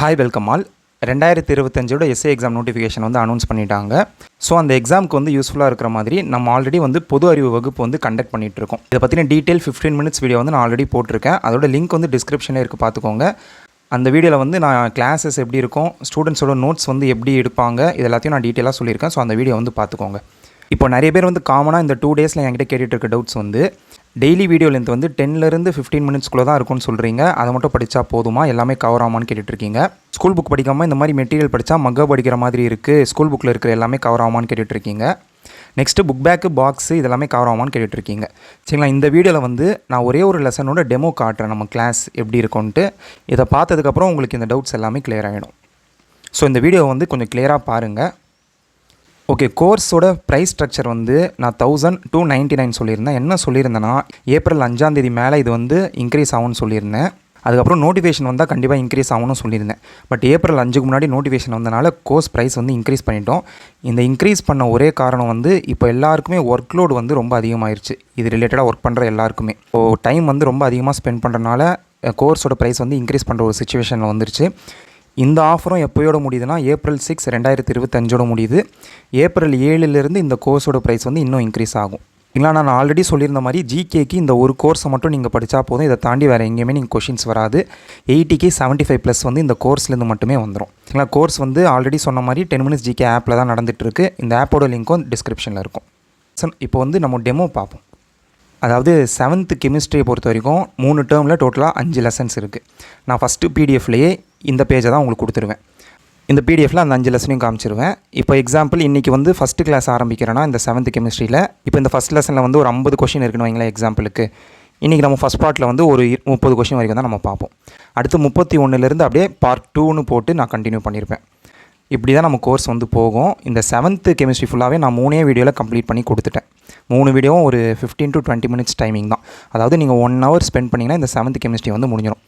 Hi welcome all ரெண்டாயிரத்தி இருபத்தஞ்சோட SA exam notification வந்து அனௌன்ஸ் பண்ணிட்டாங்க. ஸோ அந்த எக்ஸாமுக்கு வந்து யூஸ்ஃபுல்லாக இருக்கிற மாதிரி நம்ம ஆல்ரெடி வந்து பொது அறிவு வகுப்பு வந்து கண்டக்ட் பண்ணிட்டு இருக்கோம் இதை பற்றின டீட்டெயில் ஃபிஃப்டீன் மினிட்ஸ் வீடியோ வந்து நான் ஆல்ரெடி போட்டிருக்கேன். அதோட லிங்க் வந்து டிஸ்கிரிப்ஷனில் இருக்குது பார்த்துக்கோங்க. அந்த வீடியோவில் வந்து நான் கிளாஸஸ் எப்படி இருக்கும் ஸ்டூடெண்ட்ஸோட நோட்ஸ் வந்து எப்படி எடுப்பாங்க இது எல்லாத்தையும் நான் டீட்டெயிலாக சொல்லியிருக்கேன். ஸோ அந்த வீடியோ வந்து பார்த்துக்கோங்க. இப்போ நிறைய பேர் வந்து காமனாக இந்த டூ டேஸில் என்கிட்ட கேட்டுகிட்டு இருக்க டவுட்ஸ் வந்து டெய்லி வீடியோ லென்த் வந்து டென்லேருந்து ஃபிஃப்டீன் மினிட்ஸ்க்குள்ளே தான் இருக்கும்னு சொல்கிறீங்க அதை மட்டும் படித்தா போதுமா? எல்லாமே கவர் ஆகுமான்னு கேட்டுட்ருக்கீங்க. ஸ்கூல் புக் படிக்காமல் இந்த மாதிரி மெட்டீரியல் படித்தா மக்க படிக்கிற மாதிரி இருக்குது ஸ்கூல் புக்கில் இருக்கிற எல்லாமே கவர் ஆகுமான்னு கேட்டுட்ருக்கீங்க. நெக்ஸ்ட்டு புக் பேக்கு பாக்ஸு இதெல்லாமே கவர் ஆகுமான்னு கேட்டுட்ருக்கீங்க. சரிங்களா? இந்த வீடியோவில் வந்து நான் ஒரே ஒரு லெசனோட டெமோ காட்டுறேன். நம்ம கிளாஸ் எப்படி இருக்கும்ன்ட்டு. இதை பார்த்ததுக்கப்புறம் உங்களுக்கு இந்த டவுட்ஸ் எல்லாமே கிளியர் ஆகிடும் ஸோ இந்த வீடியோ வந்து கொஞ்சம் கிளியராக பாருங்கள் ஓகே கோர்ஸோட ப்ரைஸ் ஸ்ட்ரக்சர் வந்து நான் தௌசண்ட் டூ நைன்ட்டி நைன் சொல்லியிருந்தேன். என்ன சொல்லியிருந்தேன்னா ஏப்ரல் அஞ்சாந்தேதி மேலே இது வந்து இன்க்ரீஸ் ஆகும்னு சொல்லியிருந்தேன். அதுக்கப்புறம் நோட்டிஃபிகேஷன் வந்தால் கண்டிப்பாக இன்க்ரீஸ் ஆகும்னு சொல்லியிருந்தேன். பட் ஏப்ரல் அஞ்சுக்கு முன்னாடி நோட்டிஃபிகேஷன் வந்தனால கோர்ஸ் ப்ரைஸ் வந்து இன்க்ரீஸ் பண்ணிட்டோம். இந்த இன்க்ரீஸ் பண்ண ஒரே காரணம் வந்து இப்போ எல்லாருக்குமே ஒர்க் லோடு வந்து ரொம்ப அதிகமாகிருச்சு இது ரிலேட்டடாக ஒர்க் பண்ணுற எல்லாருக்குமே. ஸோ டைம் வந்து ரொம்ப அதிகமாக ஸ்பெண்ட் பண்ணுறனால கோர்ஸோட ப்ரைஸ் வந்து இன்க்ரீஸ் பண்ணுற ஒரு சுச்சுவேஷனில் வந்துருச்சு. இந்த ஆஃபரும் எப்போயோட முடியுதுன்னா ஏப்ரல் சிக்ஸ் ரெண்டாயிரத்தி இருபத்தஞ்சோட முடியுது. ஏப்ரல் ஏழுலேருந்து இந்த கோர்ஸோட ப்ரைஸ் வந்து இன்னும் இன்க்ரீஸ் ஆகும். இல்லைனா நான் ஆல்ரெடி சொல்லியிருந்த மாதிரி ஜிகேக்கு இந்த ஒரு கோர்ஸை மட்டும் நீங்கள் படித்தா போதும். இதை தாண்டி வேறு எங்கேயுமே நீங்கள் கொஷின்ஸ் வராது. எயிட்டிக்கு செவன்ட்டி ஃபைவ் ப்ளஸ் வந்து இந்த கோர்ஸ்லேருந்து மட்டுமே வந்துடும் சரிங்களா கோர்ஸ் வந்து ஆல்ரெடி சொன்ன மாதிரி டென் மினிட்ஸ் ஜிகே ஆப்பில் தான் நடந்துகிட்ருக்கு இந்த ஆப்போட லிங்க்கும் டிஸ்கிரிப்ஷனில் இருக்கும். சரி இப்போ வந்து நம்ம டெமோ பார்ப்போம். அதாவது செவன்த்து கெமிஸ்ட்ரியை பொறுத்த வரைக்கும் மூணு டேர்மில் டோட்டலாக அஞ்சு லெசன்ஸ் இருக்குது நான் ஃபஸ்ட்டு பிடிஎஃப்லேயே இந்த பேஜை தான் உங்களுக்கு கொடுத்துருவேன். இந்த பிடிஎஃப்பில் அந்த அஞ்சு லெசனையும் காமிச்சிருவேன். இப்போ எக்ஸாம்பிள் இன்றைக்கி வந்து ஃபஸ்ட்டு கிளாஸ் ஆரம்பிக்கிறேன்னா இந்த செவன்த்து கெமிஸ்ட்ரியில் இப்போ இந்த ஃபஸ்ட் லெசனில் வந்து ஒரு ஐம்பது கொஷின் இருக்குன்னு வைங்களேன் எக்ஸாம்பிளுக்கு இன்றைக்கி நம்ம ஃபஸ்ட் பார்ட்டில் வந்து ஒரு முப்பது கொஷின் வரைக்கும் தான் நம்ம பார்ப்போம். அடுத்து முப்பத்தி ஒன்றுலேருந்து அப்படியே பார்ட் டூன்னு போட்டு நான் கண்டினியூ பண்ணியிருப்பேன் இப்படி தான் நம்ம கோர்ஸ் வந்து போகும். இந்த செவன்த்து கெமிஸ்ட்ரி ஃபுல்லாகவே நான் மூணே வீடியோவில் கம்ப்ளீட் பண்ணி கொடுத்துட்டேன். மூணு வீடியோவும் ஒரு fifteen to twenty minutes timing தான். அதாவது நீங்கள் ஒன் ஹவர் ஸ்பெண்ட் பண்ணிங்கன்னா இந்த செவன்த் கெமிஸ்ட்ரி வந்து முடிஞ்சிடும்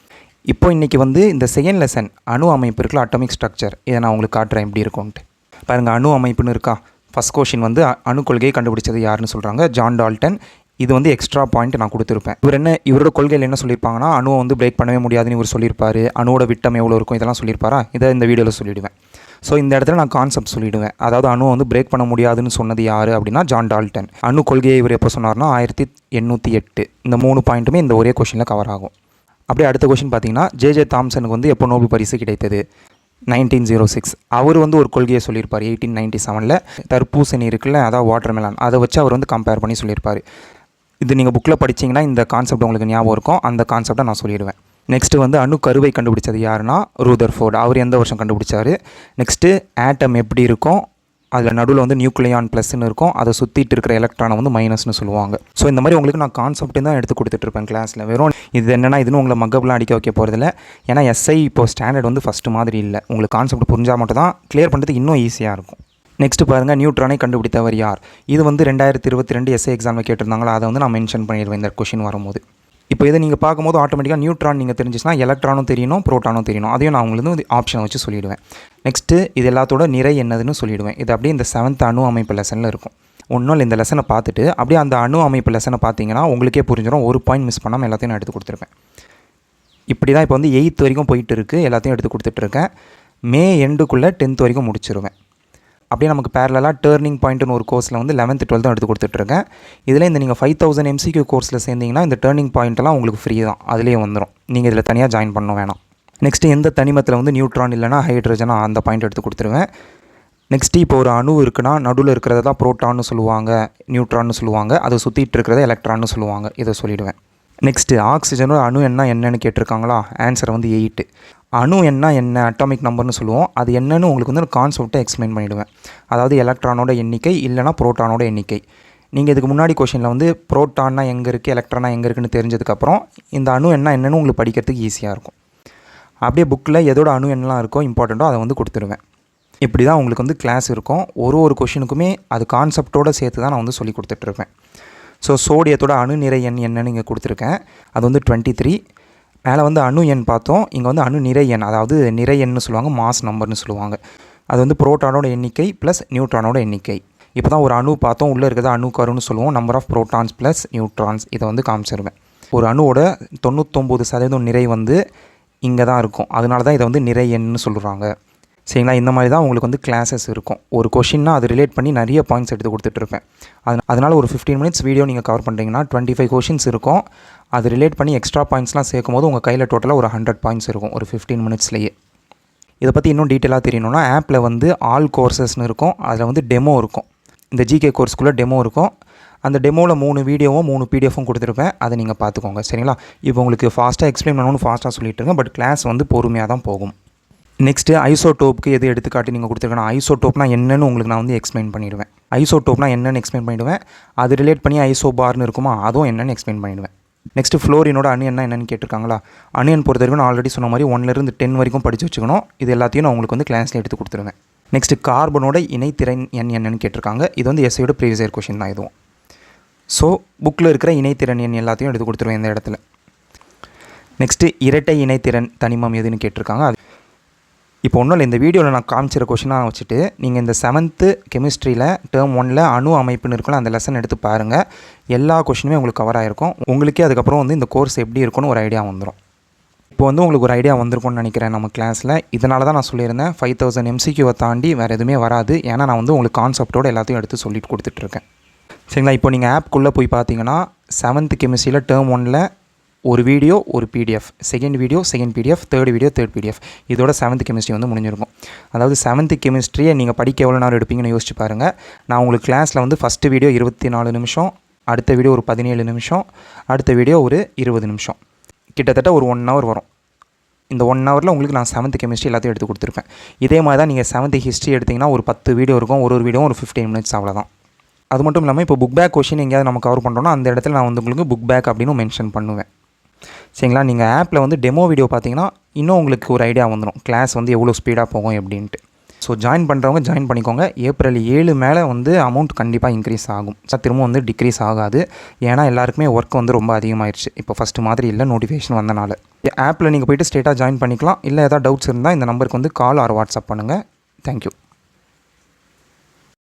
இப்போ இன்றைக்கி வந்து இந்த செகண்ட் லெசன் அணு அமைப்பு இருக்குல்ல அட்டாமிக் ஸ்ட்ரக்சர் இதை நான் உங்களுக்கு காட்டுறேன் எப்படி இருக்கும்ன்ட்டு. பாருங்கள் அணு அமைப்புன்னு இருக்கா? ஃபஸ்ட் கொஷின் வந்து அணு கொள்கையை கண்டுபிடிச்சது யாருன்னு சொல்கிறாங்க ஜான் டால்டன் இது வந்து எக்ஸ்ட்ரா பாயிண்ட் நான் கொடுத்துருப்பேன். இவர் என்ன இவரோட கொள்கையில் என்ன சொல்லியிருப்பாங்கன்னா அணுவை வந்து பிரேக் பண்ணவே முடியாதுன்னு இவர் சொல்லியிருப்பாரு. அணுவோட விட்டம் எவ்வளோ இருக்கும் இதெல்லாம் சொல்லியிருப்பாரா? இதை இந்த வீடியோவில் சொல்லிவிடுவேன் ஸோ இந்த இடத்துல நான் கான்செப்ட் சொல்லிவிடுவேன் அதாவது அணு வந்து பிரேக் பண்ண முடியாதுன்னு சொன்னது யார் அப்படின்னா ஜான் டால்டன் அணு கொள்கையை இவர் எப்போ சொன்னார்னா ஆயிரத்தி எண்ணூற்றி எட்டு. இந்த மூணு பாயிண்ட்டுமே இந்த ஒரே கொஷினில் கவர் ஆகும். அப்படியே அடுத்த கொஷின் பார்த்தீங்கன்னா ஜேஜே தாம்சனுக்கு வந்து எப்போ நோபல் பரிசு கிடைத்தது? நைன்டீன் ஜீரோ சிக்ஸ் அவர் வந்து ஒரு கொள்கையை சொல்லியிருப்பார் எயிட்டீன் நைன்ட்டி செவனில் தர்பூசணி இருக்குல்ல அதாவது வாட்டர் மெலான் அதை வச்சு அவர் வந்து கம்பேர் பண்ணி சொல்லியிருப்பார். இது நீங்கள் புக்கில் படிச்சீங்கன்னா இந்த கான்செப்ட் உங்களுக்கு ஞாபகம் இருக்கும். அந்த கான்செப்டை நான் சொல்லிடுவேன். நெக்ஸ்ட்டு வந்து அணு கருவை கண்டுபிடிச்சது யாருன்னா ரூதர் ஃபோர்டு. அவர் எந்த வருஷம் கண்டுபிடிச்சாரு? நெக்ஸ்ட்டு ஆட்டம் எப்படி இருக்கும்? அதில் நடுவில் வந்து நியூக்ளியான் ப்ளஸ்ன்னு இருக்கும். அதை சுற்றிட்டு இருக்கிற எலக்ட்ரானை வந்து மைனஸ்னு சொல்லுவாங்க. ஸோ இந்த மாதிரி உங்களுக்கு நான் கான்செப்ட் தான் எடுத்து கொடுத்துட்ருப்பேன் கிளாஸில் வெறும் இது என்னென்னா இதுன்னு உங்களை மக்கப்லாம் அடிக்க வைக்க போகிறதில்ல ஏன்னா எஸ்ஐ இப்போ ஸ்டாண்டர்ட் வந்து ஃபஸ்ட்டு மாதிரி இல்லை. உங்களுக்கு கான்செப்ட் புரிஞ்சால் மட்டும் தான் கிளியர் பண்ணுறதுக்கு இன்னும் ஈஸியாக இருக்கும். நெக்ஸ்ட் பாருங்கள் நியூட்ரானை கண்டுபிடித்தவர் யார்? இது வந்து ரெண்டாயிரத்தி இருபத்தி ரெண்டு எஸ்ஏ எக்ஸாமில் கேட்டிருந்தாங்களா? அதை வந்து நான் மென்ஷன் பண்ணிடுவேன் இந்த கொஷின் வரும்போது. இப்போ இதை நீங்கள் பார்க்கும்போது ஆட்டோமேட்டிக்காக நியூட்ரான் நீங்கள் தெரிஞ்சிச்சுன்னா எலக்ட்ரானும் தெரியணும் ப்ரோட்டானும் தெரியணும். அதையும் நான் உங்களுக்கு வந்து ஆப்ஷனை வச்சு சொல்லிவிடுவேன் நெக்ஸ்ட்டு இது எல்லாத்தோட நிறை என்னதுன்னு சொல்லிவிடுவேன் இது அப்படியே இந்த செவன்த் அணு அமைப்பு லெசனில் இருக்கும். ஒன்றும் இல்லை இந்த லெசனை பார்த்துட்டு அப்படியே அந்த அணு அமைப்பு லெசனை பார்த்தீங்கன்னா உங்களுக்கே புரிஞ்சிடும் ஒரு பாயிண்ட் மிஸ் பண்ணாமல் எல்லாத்தையும் நான் எடுத்து கொடுத்துருப்பேன். இப்படி தான் இப்போ வந்து எயித் வரைக்கும் போயிட்டு இருக்குது எல்லாத்தையும் எடுத்து கொடுத்துட்ருக்கேன் மே எண்டுக்குள்ளே டென்த் வரைக்கும் முடிச்சிருவேன். அப்படியே நமக்கு பேரலாக டேர்னிங் பாயிண்ட்னு ஒரு கோர்ஸில் வந்து லெவன்த்து டுவெல்த்தும் எடுத்து கொடுத்துட்ருக்கேன். இதில் இந்த நீங்கள் ஃபைவ் தௌசண்ட் எம்சிக்யூ கோர்ஸில் சேர்ந்தீங்கன்னா இந்த டேர்னிங் பாயிண்ட்லாம் உங்களுக்கு ஃப்ரீ தான். அதுலேயே வந்துடும் நீங்கள் இதில் தனியாக ஜாயின் பண்ண வேணாம். நெக்ஸ்ட்டு எந்த தனிமத்தில் வந்து நியூட்ரான் இல்லைனா ஹைட்ரஜனா அந்த பாயிண்ட் எடுத்து கொடுத்துருவேன். நெக்ஸ்ட்டு இப்போ ஒரு அணு இருக்குன்னா நடுவில் இருக்கிறத தான் புரோட்டான்னு சொல்லுவாங்க நியூட்ரான்னு சொல்லுவாங்க. அதை சுற்றிட்டு இருக்கிறத எலக்ட்ரான்னு சொல்லுவாங்க. இதை சொல்லிடுவேன். நெக்ஸ்ட்டு ஆக்சிஜனோட அணு என்ன என்னன்னு கேட்டிருக்காங்களா? ஆன்சர் வந்து எயிட்டு அணு என்ன என்ன அட்டாமிக் நம்பர்னு சொல்லுவோம். அது என்னன்னு உங்களுக்கு வந்து கான்செப்டை எக்ஸ்பிளைன் பண்ணிவிடுவேன் அதாவது எலக்ட்ரானோட எண்ணிக்கை இல்லைனா புரோட்டானோட எண்ணிக்கை. நீங்கள் இதுக்கு முன்னாடி கொஷினில் வந்து புரோட்டான்னா எங்கே இருக்குது எலக்ட்ரானா எங்கே இருக்குன்னு தெரிஞ்சதுக்கப்புறம் இந்த அணு என்ன என்னன்னு உங்களுக்கு படிக்கிறதுக்கு ஈஸியாக இருக்கும். அப்படியே புக்கில் எதோட அணு என்னலாம் இருக்கோ இம்பார்ட்டண்ட்டோ அதை வந்து கொடுத்துருவேன். இப்படி தான் உங்களுக்கு வந்து கிளாஸ் இருக்கும். ஒரு ஒரு கொஷினுக்குமே அது கான்செப்டோடு சேர்த்து தான் நான் வந்து சொல்லி கொடுத்துட்ருப்பேன் ஸோ சோடியத்தோட அணு நிறை எண் என்னன்னு இங்கே கொடுத்துருக்கேன். அது வந்து டுவெண்ட்டி த்ரீ மேலே வந்து அணு எண் பார்த்தோம். இங்கே வந்து அணு நிறை எண் அதாவது நிறை எண்ணு சொல்லுவாங்க மாஸ் நம்பர்னு சொல்லுவாங்க. அது வந்து புரோட்டானோட எண்ணிக்கை ப்ளஸ் நியூட்ரானோட எண்ணிக்கை. இப்போ தான் ஒரு அணு பார்த்தோம். உள்ளே இருக்கிறத அணு கருன்னு சொல்லுவோம். Number of protons plus neutrons இதை வந்து காமிச்சிருவேன். ஒரு அணுவோட தொண்ணூத்தொம்பது சதவீதம் நிறை வந்து இங்கே தான் இருக்கும். அதனால தான் இதை வந்து நிறை எண்ணுன்னு சொல்கிறாங்க சரிங்களா? இந்த மாதிரி தான் உங்களுக்கு வந்து கிளாஸஸ் இருக்கும். ஒரு கொஷின்னா அது ரிலேட் பண்ணி நிறைய பாயிண்ட்ஸ் எடுத்து கொடுத்துட்ருப்பேன். அது அதனால் ஒரு ஃபிஃப்டீன் மினிட்ஸ் வீடியோ நீங்கள் கவர் பண்ணுறீங்கன்னா டுவெண்ட்டி ஃபைவ் கொஷின்ஸ் இருக்கும். அது ரிலேட் பண்ணி எக்ஸ்ட்ரா பாயிண்ட்ஸ்லாம் சேர்க்கும் போது உங்கள் கையில் டோட்டலாக ஒரு ஹண்ட்ரட் பாயிண்ட்ஸ் இருக்கும் ஒரு ஃபிஃப்டீன் மினிட்ஸ்லேயே இதை பற்றி இன்னும் டீட்டெயிலாக தெரியணும்னா ஆப்பில் வந்து ஆல் கோர்சஸ்னு இருக்கும். அதில் வந்து டெமோ இருக்கும். இந்த ஜிகே கோர்ஸ்க்குள்ளே டெமோ இருக்கும். அந்த டெமோவில் மூணு வீடியோவும் மூணு பிடிஎஃப்பும் கொடுத்துருப்பேன். அதை நீங்கள் பார்த்துக்கோங்க. சரிங்களா? இப்போ உங்களுக்கு ஃபாஸ்ட்டாக எக்ஸ்பிளைன் பண்ணணும்னு ஃபாஸ்ட்டாக சொல்லிட்டு இருக்கேன். பட் கிளாஸ் வந்து பொறுமையாக தான் போகும். நெக்ஸ்ட்டு ஐசோடோப்புக்கு எது எடுத்துக்காட்டி நீங்கள் கொடுத்துருக்கணும்? ஐசோடோப்னா என்னன்னு உங்களுக்கு நான் வந்து எக்ஸ்பிளைன் பண்ணிடுவேன். ஐசோடோப்னா என்னன்னு எக்ஸ்பிளைன் பண்ணிவிடுவேன் அது ரிலேட் பண்ணி ஐசோ பார்னு இருக்குமா? அதுவும் என்னென்னு எக்ஸ்பிளைன் பண்ணிடுவேன். நெக்ஸ்ட்டு ஃப்ளோரினோட அணியன் என்னன்னு கேட்டிருக்காங்களா? அணியன் பொறுத்த வரைக்கும் நான் ஆல்ரெடி சொன்ன மாதிரி ஒன்லேருந்து டென் வரைக்கும் படித்து வச்சுக்கணும். இது எல்லாத்தையும் நான் உங்களுக்கு வந்து கிளாஸில் எடுத்து கொடுத்துருவேன். நெக்ஸ்ட்டு கார்பனோட இணைத்திறன் எண் என்னன்னு கேட்டிருக்காங்க. இது வந்து எஸ்ஐயோட ப்ரீவியஸ் இயர் கொஷின் தான் இதுவும். ஸோ புக்கில் இருக்கிற இணைத்திறன் எண் எல்லாத்தையும் எடுத்து கொடுத்துருவேன் இந்த இடத்துல. நெக்ஸ்ட்டு இரட்டை இணைத்திறன் தனிமம் எதுன்னு கேட்டிருக்காங்க? அது இப்போ ஒன்றும் இல்லை இந்த வீடியோவில் நான் காமிச்சிற கொஷினாக வச்சுட்டு நீங்கள் இந்த செவன்த்து கெமிஸ்ட்ரியில் டேர்ம் ஒனில் அணு அமைப்புன்னு இருக்கலாம் அந்த லெசன் எடுத்து பாருங்கள் எல்லா கொஷினுமே உங்களுக்கு கவர் ஆகிருக்கும் உங்களுக்கே அதுக்கப்புறம் வந்து இந்த கோர்ஸ் எப்படி இருக்கும்னு ஒரு ஐடியா வந்துடும் இப்போ வந்து உங்களுக்கு ஒரு ஐடியா வந்திருக்கும்னு நினைக்கிறேன் நம்ம கிளாஸில் இதனால தான் நான் சொல்லியிருந்தேன் ஃபைவ் தௌசண்ட் எம்சிக்யூவை தாண்டி வேறு எதுவுமே வராது. ஏன்னா நான் வந்து உங்களுக்கு கான்செப்டோடு எல்லாத்தையும் எடுத்து சொல்லிட்டு கொடுத்துட்ருக்கேன் சரிங்களா இப்போ நீங்கள் ஆப்குள்ளே போய் பார்த்தீங்கன்னா செவன்த் கெமிஸ்ட்ரியில் டேர்ம் ஒனில் ஒரு வீடியோ ஒரு PDF second video second PDF third video third PDF இதோட செவன்த் கெமிஸ்ட்ரி வந்து முடிஞ்சிருக்கும். அதாவது செவன்த் கெமிஸ்ட்ரியை நீங்கள் படிக்க எவ்வளோ நேரம் எடுப்பீங்கன்னு யோசிச்சு பாருங்கள் நான் உங்களுக்கு கிளாஸில் வந்து ஃபஸ்ட்டு வீடியோ இருபத்தி நாலு நிமிஷம் அடுத்த வீடியோ ஒரு பதினேழு நிமிஷம் அடுத்த வீடியோ ஒரு இருபது நிமிஷம். கிட்டத்தட்ட ஒரு ஒன் ஹவர் வரும். இந்த ஒன் ஹவரில் உங்களுக்கு நான் செவன்த் கெமிஸ்ட்ரி எல்லாத்தையும் எடுத்து கொடுத்துருப்பேன் இதே மாதிரி தான் நீங்கள் செவன்த் ஹிஸ்ட்ரி எடுத்திங்கன்னா ஒரு பத்து வீடியோ இருக்கும் ஒரு ஒரு வீடியோ ஒரு ஃபிஃப்டீன் மினிட்ஸ் அவ்வளோதான் அது மட்டும் இல்லாமல் இப்போ புக் பேக் கொஷின் எங்கேயாவது நம்ம கவர் பண்ணுறோன்னா அந்த இடத்துல நான் வந்து உங்களுக்கு புக் பேக் அப்படின்னு மென்ஷன் பண்ணுவேன். சரிங்களா? நீங்கள் ஆப்பில் வந்து டெமோ வீடியோ பார்த்தீங்கன்னா இன்னும் உங்களுக்கு ஒரு ஐடியா வந்துடும் கிளாஸ் வந்து எவ்வளோ ஸ்பீடாக போகும் எப்படின்ட்டு. ஸோ ஜாயின் பண்ணுறவங்க ஜாயின் பண்ணிக்கோங்க. ஏப்ரல் ஏழு மேலே வந்து அமௌண்ட் கண்டிப்பாக இன்க்ரீஸ் ஆகும். சார் திரும்ப வந்து டிக்ரீஸ் ஆகாது. ஏன்னா எல்லாருக்குமே ஒர்க் வந்து ரொம்ப அதிகமாகிடுச்சு இப்போ ஃபஸ்ட்டு மாதிரி இல்லை நோட்டிஃபிகேஷன் வந்தனால. ஆப்பில் நீங்கள் போய்ட்டு ஸ்ட்ரெயிட்டாக ஜாயின் பண்ணிக்கலாம். இல்லை ஏதாவது டவுட்ஸ் இருந்தால் இந்த நம்பருக்கு வந்து கால் ஆர் வாட்ஸ்அப் பண்ணுங்கள் தேங்க்யூ